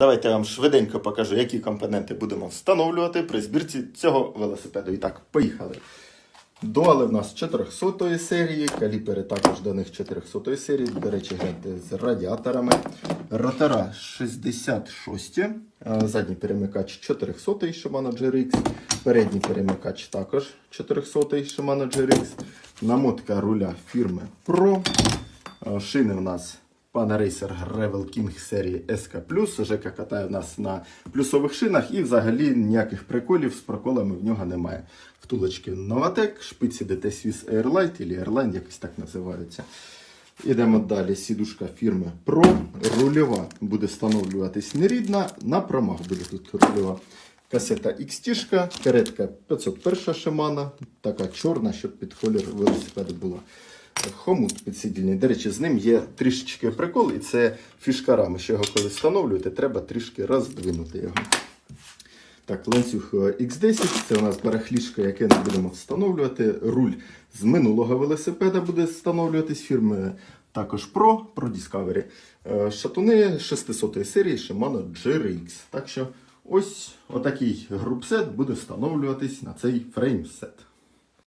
Давайте я вам швиденько покажу, які компоненти будемо встановлювати при збірці цього велосипеду. І так, поїхали. Дуали в нас 400 серії, каліпери також до них 400 серії. До речі, гляньте з радіаторами. Ротора 66, е, задній перемикач 400 Shimano GRX, передній перемикач також 400 Shimano GRX, намотка руля фірми Pro. Е, Шини у нас Панарейсер Gravel King серії SK+. Жека катає в нас на плюсових шинах і взагалі ніяких приколів з проколами в нього немає. Втулочки Novatec, шпиці DT Swiss Airlight або Airline, якось так називаються. Ідемо далі. Сідушка фірми Pro. Рульова буде встановлюватись нерідна, на промах буде тут рульова. Касета XT, каретка 501 Shimano, така чорна, щоб під колір велосипеду була. Хомут підсидільний. До речі, з ним є трішечки прикол, і це фішка рами. Що його коли встановлюєте, треба трішки роздвинути його. Так, ланцюг е, X10, це у нас барахлішка, яке ми будемо встановлювати. Руль з минулого велосипеда буде встановлюватись фірми також Pro, Pro Discovery. Е, Шатуни 600 серії Shimano GRX. Так що ось отакий групсет буде встановлюватись на цей фреймсет.